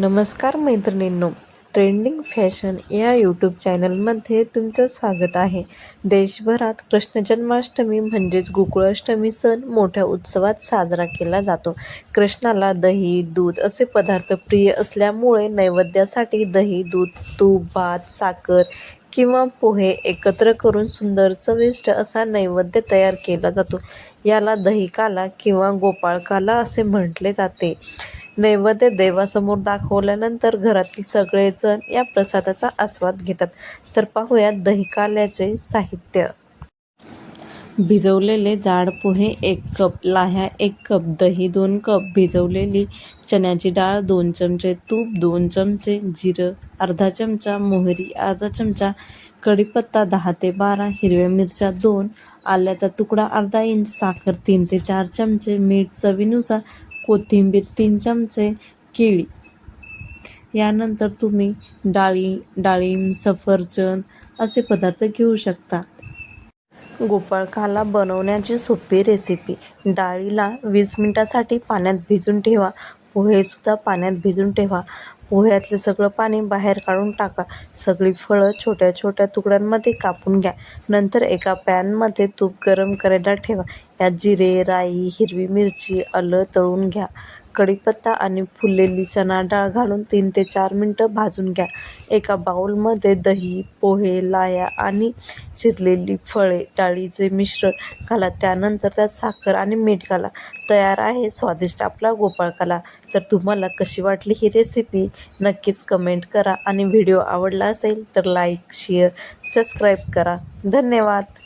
नमस्कार मैत्रिणींनो trending fashion या यूट्यूब चॅनलमध्ये तुमचं स्वागत आहे. देशभरात कृष्ण जन्माष्टमी म्हणजेच गोकुळाष्टमी सण मोठ्या उत्सवात साजरा केला जातो. कृष्णाला दही दूध असे पदार्थ प्रिय असल्यामुळे नैवेद्यासाठी दही दूध तूप भात साखर किंवा पोहे एकत्र करून सुंदर चविष्ट असा नैवेद्य तयार केला जातो. याला दहीकाला किंवा गोपाळकाला असे म्हटले जाते. नैवेद्य देवासमोर दाखवल्यानंतर घरातील सगळेजण या प्रसादाचा आस्वाद घेतात. तर पाहूया दहीकाल्याचे साहित्य. भिजवलेले जाड पोहे एक कप लाह्या एक कप दही दोन कप भिजवलेली चण्याची डाळ दोन चमचे तूप दोन चमचे जिरं अर्धा चमचा मोहरी अर्धा चमचा कढीपत्ता दहा ते बारा हिरव्या मिरच्या दोन आल्याचा तुकडा अर्धा इंच साखर तीन ते चार चमचे मीठ चवीनुसार कोथिंबीर तीन चमचे केळी. यानंतर तुम्ही डाळी डाळिंब सफरचंद असे पदार्थ घेऊ शकता. गोपाळकाला बनवण्याची सोपी रेसिपी डाळीला वीस मिनिटासाठी पाण्यात भिजून ठेवा. पोहेसुद्धा पाण्यात भिजून ठेवा. पोह्यातलं सगळं पाणी बाहेर काढून टाका. सगळी फळं छोट्या छोट्या तुकड्यांमध्ये कापून घ्या. नंतर एका पॅनमध्ये तूप गरम करायला ठेवा. यात जिरे राई हिरवी मिरची आलं तळून घ्या. कढीपत्ता आणि फुललेली चणा डाळ घालून तीन ते चार मिनटं भाजून घ्या. एका बाउलमध्ये दही पोहे लाया आणि चिरलेली फळे डाळीचे मिश्रण घाला. त्यानंतर त्यात साखर आणि मीठ घाला. तयार आहे स्वादिष्ट आपला गोपाळकाला तर तुम्हाला कशी वाटली ही रेसिपी नक्कीच कमेंट करा. आणि व्हिडिओ आवडला असेल तर लाईक शेअर सबस्क्राईब करा. धन्यवाद.